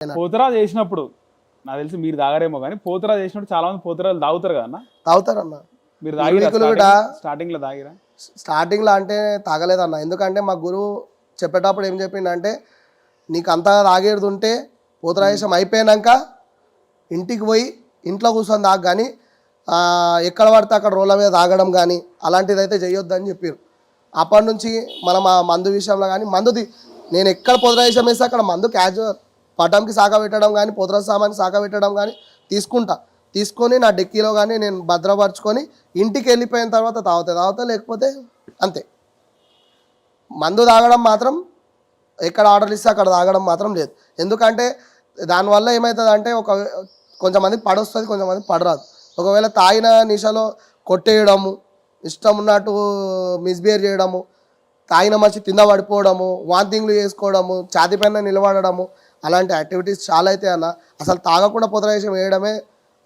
పోతురా చేసినప్పుడు. నాకు తెలిసి మీరు తాగరేమో కానీ పోతురా చేసినప్పుడు చాలా మంది పోతురాలు తాగుతారు కదా అన్న? తాగుతారన్న. మీరు తాగిరా స్టార్టింగ్లో తాగిరా? స్టార్టింగ్లో అంటే తాగలేదన్న. ఎందుకంటే మా గురువు చెప్పేటప్పుడు ఏం చెప్పిండంటే నీకు అంతా తాగేది ఉంటే పోతరాయేశం అయిపోయాక ఇంటికి పోయి ఇంట్లో కూర్చొని తాగు కానీ ఎక్కడ పడితే అక్కడ రోడ్ల మీద తాగడం కానీ అలాంటిది అయితే చేయొద్దని చెప్పారు అప్పటి నుంచి మనం ఆ మందు విషయంలో కానీ మందుది నేను ఎక్కడ పొదరాయేశం వేస్తే అక్కడ మందు క్యాజువల్ పటంకి శాఖ పెట్టడం కానీ పొదర సామాన్కి శాఖ పెట్టడం కానీ తీసుకుంటా. తీసుకొని నా డిక్కీలో కానీ నేను భద్రపరచుకొని ఇంటికి వెళ్ళిపోయిన తర్వాత తాగుతా. తాగుతా లేకపోతే అంతే. మందు తాగడం మాత్రం ఎక్కడ ఆర్డర్లు ఇస్తే అక్కడ తాగడం మాత్రం లేదు. ఎందుకంటే దానివల్ల ఏమవుతుంది అంటే ఒక కొంతమంది పడొస్తుంది కొంతమంది పడరాదు. ఒకవేళ తాగిన నిషలో కొట్టేయడము ఇష్టం ఉన్నట్టు మిస్బిహేవ్ చేయడము తాగిన మంచి కింద పడిపోవడము వాంతింగ్లు చేసుకోవడము ఛాతి పైన నిలబడము అలాంటి యాక్టివిటీస్ చాలా అయితే అన్న. అసలు తాగకుండా పొదరేసం వేయడమే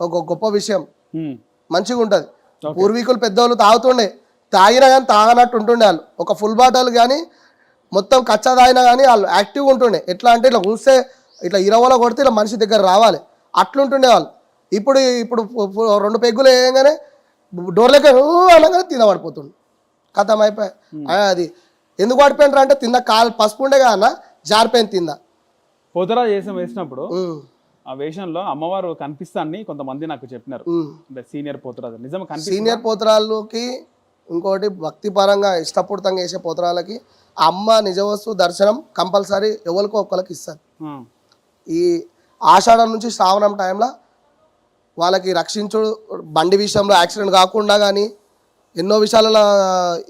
ఒక గొప్ప విషయం. మంచిగా ఉంటుంది. పూర్వీకులు పెద్దోళ్ళు తాగుతుండే. తాగినా కానీ తాగనట్టు ఉంటుండే వాళ్ళు. ఒక ఫుల్ బాటిల్ కానీ మొత్తం కచ్చా తాగినా కానీ వాళ్ళు యాక్టివ్గా ఉంటుండే. ఎట్లా అంటే ఇట్లా చూస్తే ఇట్లా ఇరవలో కొడితే ఇలా మనిషి దగ్గర రావాలి. అట్లుంటుండే వాళ్ళు. ఇప్పుడు ఇప్పుడు రెండు పెగ్గులు వేయగానే డోర్లకే అనగానే తిన పడిపోతుండు. కథం అయిపోయి. అది. ఎందుకు పడిపోయినారు అంటే తిన్న కాలు పసుపు ఉండే కదా అన్న జారిపోయింది తిందా పోతురా చేసం వేసినప్పుడు ఆ వేషంలో అమ్మవారు కనిపిస్తాన్ని కొంతమంది నాకు చెప్పినారు. అంటే సీనియర్ పోతురాజు. నిజం సీనియర్ పోతరాళ్ళకి ఇంకోటి భక్తిపరంగా ఇష్టపూర్తంగా వేసే పోతరాలకి ఆ అమ్మ నిజవస్తు దర్శనం కంపల్సరీ ఎవరికో ఒక్కరికి ఇస్తారు. ఈ ఆషాఢం నుంచి శ్రావణం టైంలో వాళ్ళకి రక్షించు బండి విషయంలో యాక్సిడెంట్ కాకుండా కానీ ఎన్నో విషయాలలో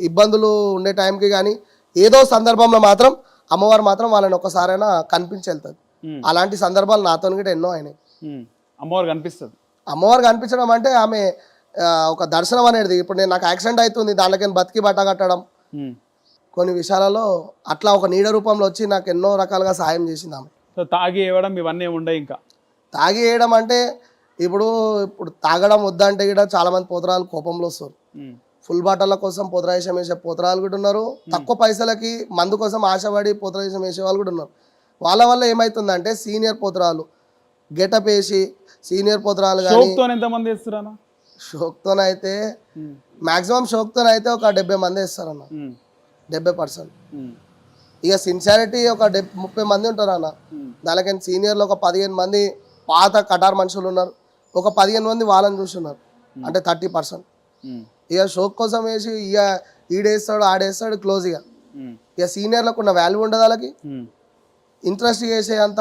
ఇబ్బందులు ఉండే టైంకి కానీ ఏదో సందర్భంలో మాత్రం అమ్మవారు మాత్రం వాళ్ళని ఒక్కసారైనా కనిపించి వెళ్తుంది. అలాంటి సందర్భాలు నాతో కూడా ఎన్నో అయినాయి. అమ్మవారు కనిపిస్తుంది అమ్మవారు కనిపించడం అంటే ఆమె ఒక దర్శనం అనేది ఇప్పుడు నేను నాకు యాక్సిడెంట్ అవుతుంది దాంట్లోకి బతికి బట్ట కట్టడం. కొన్ని విషయాలలో అట్లా ఒక నీడ రూపంలో వచ్చి నాకు ఎన్నో రకాలుగా సాయం చేసింది ఆమె తాగి ఇవ్వడం ఇవన్నీ ఉండవు ఇంకా తాగి వేయడం అంటే ఇప్పుడు ఇప్పుడు తాగడం వద్దంటే కూడా చాలా మంది పోతరాలు కోపంలో వస్తారు. ఫుల్ బాటల కోసం పోతరాయేషం వేసే పోతరాలు కూడా ఉన్నారు. తక్కువ పైసలకి మందు కోసం ఆశపడి పోతరాయేషం వేసే వాళ్ళు కూడా ఉన్నారు. వాళ్ళ వల్ల ఏమవుతుందంటే సీనియర్ పోతరాలు గెటప్ వేసి సీనియర్ పోతరాలు కానీ షోక్తో షోక్తోనైతే మాక్సిమం షోక్తోనైతే ఒక డెబ్బై మంది వేస్తారన్న. డెబ్బై పర్సెంట్. ఇక సిన్సియారిటీ ఒక డెబ్ ముప్పై మంది ఉంటారు అన్న దానికని సీనియర్లు ఒక పదిహేను మంది పాత కటార్ మనుషులు ఉన్నారు. ఒక పదిహేను మంది వాళ్ళని చూస్తున్నారు. అంటే థర్టీ పర్సెంట్. ఇక షోక్ కోసం వేసి ఇక ఈడేస్తాడు ఆడేస్తాడు క్లోజ్ ఇక. ఇక సీనియర్లకు ఉన్న వాల్యూ ఉండదు వాళ్ళకి. ఇంట్రెస్ట్ చేసే అంత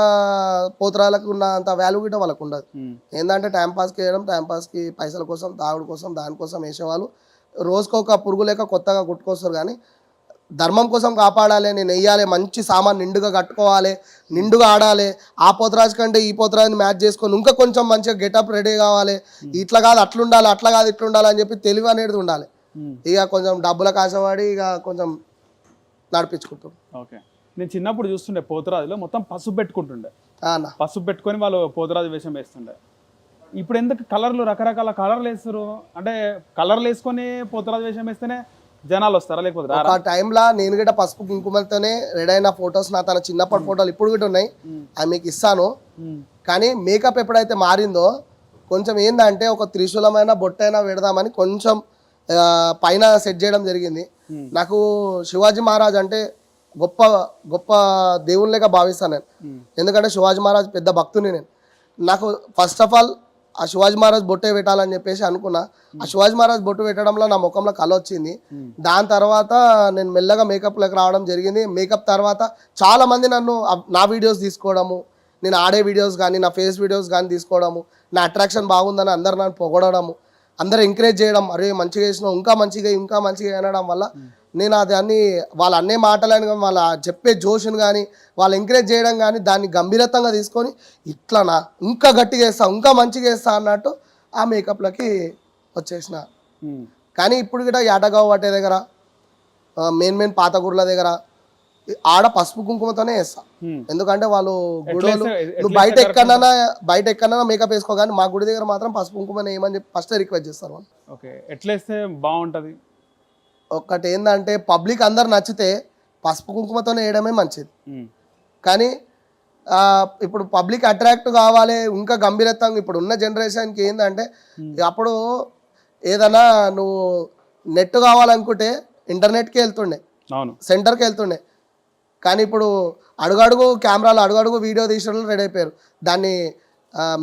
పోతరాలకు ఉన్న అంత వాల్యూ గిట్ట వాళ్ళకు ఉండదు. ఏంటంటే టైం పాస్కి వేయడం టైం పాస్కి పైసల కోసం తాగుడు కోసం దానికోసం వేసేవాళ్ళు. రోజుకొక పురుగు లేక కొత్తగా కొట్టుకొస్తారు కానీ ధర్మం కోసం కాపాడాలి నేను వెయ్యాలి మంచి సామాన్ నిండుగా కట్టుకోవాలి నిండుగా ఆడాలి ఆ పోతరాజు కంటే ఈ పోతరాజుని మ్యాచ్ చేసుకొని ఇంకా కొంచెం మంచిగా గెటప్ రెడీ కావాలి. ఇట్లా కాదు అట్లా ఉండాలి అట్లా కాదు ఇట్లా ఉండాలి అని చెప్పి తెలివి అనేది ఉండాలి. ఇక కొంచెం డబ్బులకు ఆశపడి ఇక కొంచెం నడిపించుకుంటాం. ఓకే. నేను చిన్నప్పుడు చూస్తుండే పోతురాజులో మొత్తం పసుపు పెట్టుకుంటుండే. పసుపు పెట్టుకొని వాళ్ళు పోతురాజు వేషం వేస్తుండే. ఇప్పుడు ఎందుకు కలర్లు రకరకాల కలర్లు వేస్తారు? అంటే కలర్లు వేసుకొని పోతురాజు వేషం వేస్తేనే జనాలు వస్తారా? లేకపోతే ఒక టైంలో నేను కూడా పసుపు కుంకుమలతోనే రెడీ అయిన ఫొటోస్ నా తన చిన్నప్పటి ఫోటోలు ఇప్పుడు కూడా ఉన్నాయి. అవి మీకు ఇస్తాను. కానీ మేకప్ ఎప్పుడైతే మారిందో కొంచెం ఏందంటే ఒక త్రిశూలమైన బొట్టైనా పెడదామని కొంచెం ఆ, పైన సెట్ చేయడం జరిగింది. నాకు శివాజీ మహారాజ్ అంటే గొప్ప గొప్ప దేవునిలాగా భావిస్తాను నేను. ఎందుకంటే శివాజీ మహారాజ్ పెద్ద భక్తుని నేను. నాకు ఫస్ట్ ఆఫ్ ఆల్ ఆ శివాజీ మహారాజ్ బొట్టే పెట్టాలని చెప్పేసి అనుకున్నా. ఆ శివాజీ మహారాజ్ బొట్టు పెట్టడంలో నా ముఖంలో కళ వచ్చింది. దాని తర్వాత నేను మెల్లగా మేకప్లోకి రావడం జరిగింది. మేకప్ తర్వాత చాలా మంది నన్ను నా వీడియోస్ తీసుకోవడము నేను ఆడే వీడియోస్ కానీ నా ఫేస్ వీడియోస్ కానీ తీసుకోవడము నా అట్రాక్షన్ బాగుందని అందరు నన్ను పొగడము అందరు ఎంకరేజ్ చేయడం అరే మంచిగా చేసినావు ఇంకా మంచిగా ఇంకా మంచిగా అనడం వల్ల నేను అది అన్ని వాళ్ళ అన్నే మాటలని కానీ వాళ్ళ చెప్పే జోషును కానీ వాళ్ళు ఎంకరేజ్ చేయడం కానీ దాన్ని గంభీరతంగా తీసుకొని ఇట్లనా ఇంకా గట్టిగా వేస్తా ఇంకా మంచిగా వేస్తా అన్నట్టు ఆ మేకప్లకి వచ్చేసిన. కానీ ఇప్పుడు కూడా యాటగావు పట్టే దగ్గర మెయిన్ మెయిన్ పాత గుడ్ల దగ్గర ఆడ పసుపు కుంకుమతోనే వేస్తా. ఎందుకంటే వాళ్ళు గుడోలు నువ్వు బయట ఎక్కడన్నా బయట ఎక్కడన్నా మేకప్ వేసుకో కానీ మా గుడి దగ్గర మాత్రం పసుపు కుంకుమని ఏమని చెప్పి ఫస్ట్ రిక్వెస్ట్ చేస్తారు వాళ్ళు. ఓకే. ఎట్లా వేస్తే బాగుంటది? ఒకటి ఏంటంటే పబ్లిక్ అందరు నచ్చితే పసుపు కుంకుమతోనే వేయడమే మంచిది. కానీ ఇప్పుడు పబ్లిక్ అట్రాక్ట్ కావాలి ఇంకా గంభీరత్వంగా ఇప్పుడు ఉన్న జనరేషన్కి ఏంటంటే అప్పుడు ఏదైనా నువ్వు నెట్ కావాలనుకుంటే ఇంటర్నెట్కి వెళ్తుండే అవును. సెంటర్కి వెళ్తుండే. కానీ ఇప్పుడు అడుగడుగు కెమెరాలు అడుగడుగు వీడియో తీసిన వాళ్ళు రెడీ అయిపోయారు. దాన్ని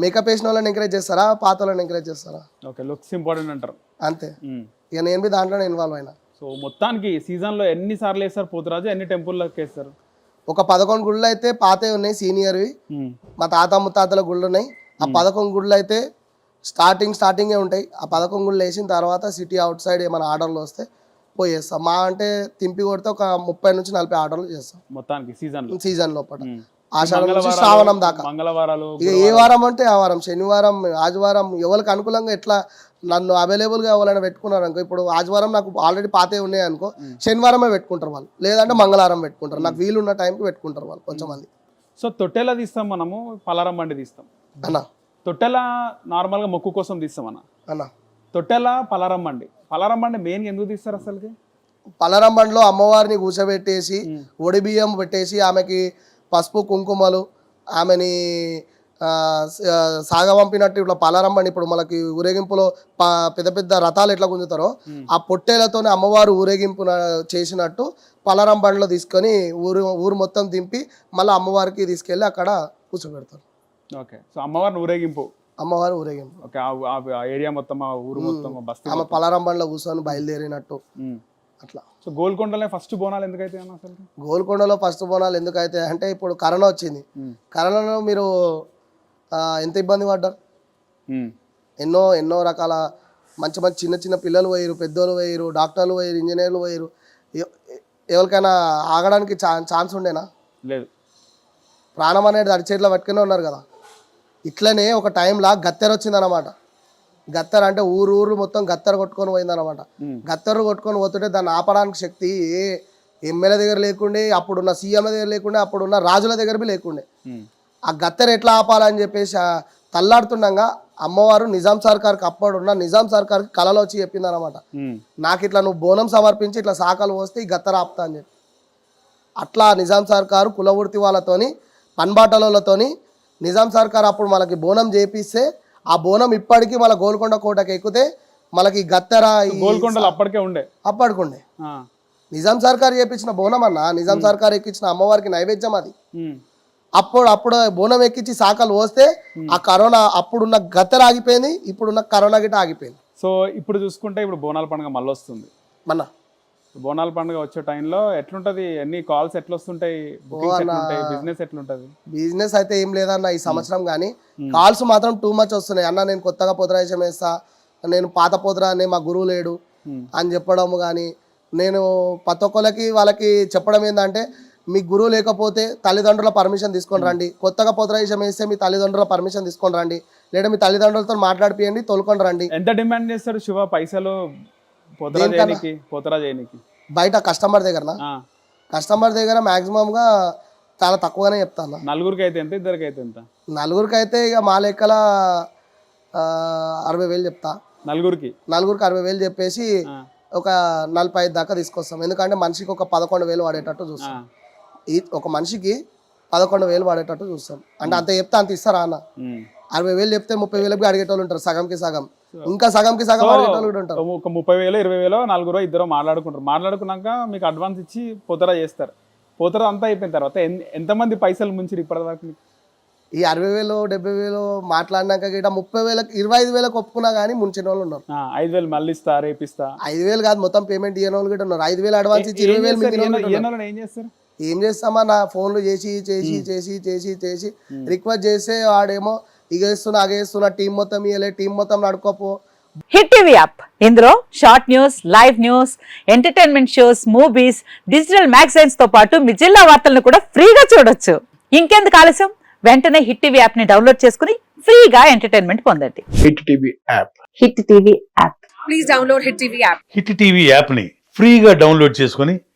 మేకప్ వేసిన వాళ్ళని ఎంకరేజ్ చేస్తారా పాత వాళ్ళని ఎంకరేజ్ చేస్తారా? ఓకే లుక్స్ ఇంపార్టెంట్ అంటారు. అంతే. ఇక నేను దాంట్లోనే ఇన్వాల్వ్ అయినా. సో మొత్తానికి సీజన్లో ఎన్ని సార్లు వేస్తారు పోతురాజు? ఎన్ని టెంపుల్లోకి వేస్తారు? ఒక పదకొండు గుళ్ళు అయితే పాతే ఉన్నాయి సీనియర్వి. మా తాత ముత్తాతల గుళ్ళు ఉన్నాయి. ఆ పదకొండు గుళ్ళు అయితే స్టార్టింగ్ స్టార్టింగే ఉంటాయి. ఆ పదకొండు గుళ్ళు వేసిన తర్వాత సిటీ అవుట్ సైడ్ ఏమైనా ఆర్డర్లు వస్తే పోయి చేస్తాం మా అంటే తింపి కొడితే ఒక ముప్పై నుంచి నలభై ఆర్డర్లు చేస్తాం. మొత్తానికి సీజన్లో. సీజన్ లోపల. ఆషాఢం నుంచి శ్రావణం దాకా. మంగళవారాలు ఇక ఏ వారం అంటే ఆ వారం శనివారం ఆదివారం ఎవరికి అనుకూలంగా ఎట్లా నన్ను అవైలబుల్గా ఎవరైనా పెట్టుకున్నారు అనుకో ఇప్పుడు ఆదివారం నాకు ఆల్రెడీ పాతే ఉన్నాయి అనుకో శనివారమే పెట్టుకుంటారు వాళ్ళు. లేదంటే మంగళవారం పెట్టుకుంటారు. నాకు వీలున్న టైంకి పెట్టుకుంటారు వాళ్ళు కొంచెం మంది సో తొట్టెల తీస్తాం మనము పలారం బండి తీస్తాం. అన్న. తొట్టెల నార్మల్గా మొక్కు కోసం తీస్తాం అన్న. అన్న. తొట్టెల పలారం బండి. పలారం బండి మెయిన్ ఎందుకు తీస్తారు అసలుకి? పలరం బండిలో అమ్మవారిని కూర్చోబెట్టేసి ఒడి బియ్యం పెట్టేసి ఆమెకి పసుపు కుంకుమలు ఆమెని ఆ, స- ఆ, సాగవంపినట్టు ఇట్లా పలారం బండి ఇప్పుడు మనకి ఊరేగింపులో పెద్ద పెద్ద రథాలు ఎట్లా గుంజుతారో ఆ పొట్టేలతోనే అమ్మవారు ఊరేగింపు చేసినట్టు పలారం బండిలో తీసుకొని ఊరు ఊరు మొత్తం దింపి మళ్ళీ అమ్మవారికి తీసుకెళ్ళి అక్కడ కూర్చోబెడతారు. ఓకే. సో అమ్మవారిని ఊరేగింపు? అమ్మవారు ఊరేగింపు. ఓకే. ఆ- ఏరియా మొత్తం ఆ ఊరు మొత్తం బస్తీ ఆమె పలారం బండిలో కూర్చొని బయలుదేరినట్టు. అట్లా. సో గోల్కొండలే ఫస్ట్ బోనాలు ఎందుకైతే అసలు గోల్కొండలో ఫస్ట్ బోనాలు ఎందుకైతే అంటే ఇప్పుడు కరోనా వచ్చింది. కరోనాలో మీరు ఎంత ఇబ్బంది పడ్డారు ఎన్నో ఎన్నో రకాల మంచి మంచి చిన్న చిన్న పిల్లలు పోయారు పెద్దోళ్ళు పోయారు డాక్టర్లు పోయారు ఇంజనీర్లు పోయారు ఎవరికైనా ఆగడానికి ఛాన్స్ ఉండేనా? లేదు. ప్రాణం అనేది అడిచేట్లో పట్టుకునే ఉన్నారు కదా. ఇట్లనే ఒక టైంలో గత్తెర వచ్చిందనమాట గత్తెర అంటే ఊరు ఊరు మొత్తం గత్తెర కొట్టుకొని పోయిందనమాట. గత్తెర కొట్టుకొని పోతుంటే దాన్ని ఆపడానికి శక్తి ఏ ఎమ్మెల్యే దగ్గర లేకుండే అప్పుడున్న సీఎంల దగ్గర లేకుండే అప్పుడున్న రాజుల దగ్గర లేకుండే. ఆ గత్తెర ఎట్లా ఆపాలని చెప్పేసి తల్లాడుతుండగా అమ్మవారు నిజాం సర్కార్కి అప్పుడున్న నిజాం సర్కార్కి కళలో వచ్చి చెప్పింది అనమాట. నాకు ఇట్లా నువ్వు బోనం సమర్పించి ఇట్లా శాఖలు పోస్తే ఈ గత్తెర ఆపుతా అని చెప్పి అట్లా నిజాం సర్కారు కులవృత్తి వాళ్ళతోని పన్బాటలతోని నిజాం సర్కార్ అప్పుడు మనకి బోనం చేపిస్తే ఆ బోనం ఇప్పటికీ మన గోల్కొండ కోటకి ఎక్కితే మనకి గత్తెర గోల్కొండలు అప్పటికే ఉండే అప్పటికుండే. నిజాం సర్కార్ చేపించిన బోనం అన్న నిజాం సర్కార్ ఎక్కించిన అమ్మవారికి నైవేద్యం అది. అప్పుడు అప్పుడు బోనం ఎక్కించి శాఖలు పోస్తే ఆ కరోనా అప్పుడున్న గత్తెర ఆగిపోయింది ఇప్పుడున్న కరోనా గిట ఆగిపోయింది. సో ఇప్పుడు చూసుకుంటే ఇప్పుడు బోనాల పండుగ మళ్ళీ వస్తుంది. మన బోనాల పండుగ వచ్చే టైంలో ఎట్లుంటది? ఎన్ని కాల్స్ ఎట్లా వస్తుంటాయి బుకింగ్స్ ఎట్లుంటాయి? బిజినెస్ ఎట్లుంటది? బిజినెస్ అయితే ఏం లేదన్న ఈ సంవత్సరం కానీ. కాల్స్ మాత్రం టూ మచ్ వస్తున్నాయి. అన్న నేను కొత్తగా పోతరాజం వేస్తా నేను పాత పోతరా అనే మా గురువు లేడు. అని చెప్పడం కానీ నేను ప్రతి ఒక్కరికి వాళ్ళకి చెప్పడం ఏంటంటే మీ గురువు లేకపోతే తల్లిదండ్రుల పర్మిషన్ తీసుకొని రండి. కొత్తగా పోతరాజం వేస్తే మీ తల్లిదండ్రుల పర్మిషన్ తీసుకొని రండి. లేదా మీ తల్లిదండ్రులతో మాట్లాడిపియండి తోలుకొని రండి. ఎంత డిమాండ్ చేస్తాడు శివ పైసలు బయట కస్టమర్ దగ్గరన? ఆ. కస్టమర్ దగ్గర మ్యాక్సిమంగా చాలా తక్కువగానే చెప్తాను. నలుగురికి అయితే ఎంత ఇద్దరికి అయితే ఎంత? నలుగురికి అయితే ఇక మా లెక్కల అరవై వేలు చెప్తా. నలుగురికి? నలుగురికి అరవై వేలు చెప్పేసి. ఒక నలభై ఐదు దాకా తీసుకొస్తాం. ఎందుకంటే మనిషికి ఒక పదకొండు వేలు వాడేటట్టు. చూస్తాం. ఈ ఒక మనిషికి పదకొండు వేలు వాడేటట్టు చూస్తాం. అంటే అంత చెప్తే అంత ఇస్తారా అన్న. అరవై వేలు చెప్తే ముప్పై వేలకి అడిగేటోళ్ళు ఉంటారు సగంకి సగం. ఇంకా సగంకి సగం అడిగేటోళ్ళు కూడా ఉంటారు. ఒక ముప్పై వేలు ఇరవై వేలు నలుగురు ఇద్దరు మాట్లాడుకుంటారు. మాట్లాడుకున్నాక మీకు అడ్వాన్స్ ఇచ్చి పోతరా చేస్తారు. పోతరా అంతా అయిపోయిన తర్వాత ఎంతమంది పైసలు ముంచి ఇప్పటిదాకా ఈ అరవై వేలు డెబ్బై వేలు మాట్లాడినాక గిట ముప్పై వేలకు ఇరవై ఐదు వేలకు ఒప్పుకున్నా కానీ ముంచిన వాళ్ళు ఉన్నారు ఐదు వేలు మళ్ళీ ఇస్తా రేపిస్తా. ఐదు వేలు కాదు మొత్తం పేమెంట్ ఇయ్యని వాళ్ళు కూడా ఉన్నారు. ఐదు వేలు అడ్వాన్స్ ఇచ్చి ఇరవై వేలు ఏం చేస్తారు? ఏం చేస్తామా? నా ఫోన్లు చేసి చేసి చేసి చేసి చేసి రిక్వెస్ట్ చేస్తే వాడేమో ఇగ ఇస్తున్నా అగే ఇస్తున్నా టీం మొత్తం ఇయ్యలే టీం మొత్తం నడుకోపో హిట్ టీవీ యాప్. ఇందులో short news live news entertainment shows movies digital మ్యాగజైన్స్తో పాటు మీ జిల్లా వార్తలను కూడా ఫ్రీగా చూడొచ్చు. ఇంకెందుకు ఆలస్యం? వెంటనే హిట్ టీవీ యాప్ని డౌన్లోడ్ చేసుకుని ఫ్రీగా ఎంటర్టైన్మెంట్ పొందండి. Hit TV app. Hit TV app. Hit TV యాప్ని ఫ్రీగా డౌన్లోడ్ చేసుకొని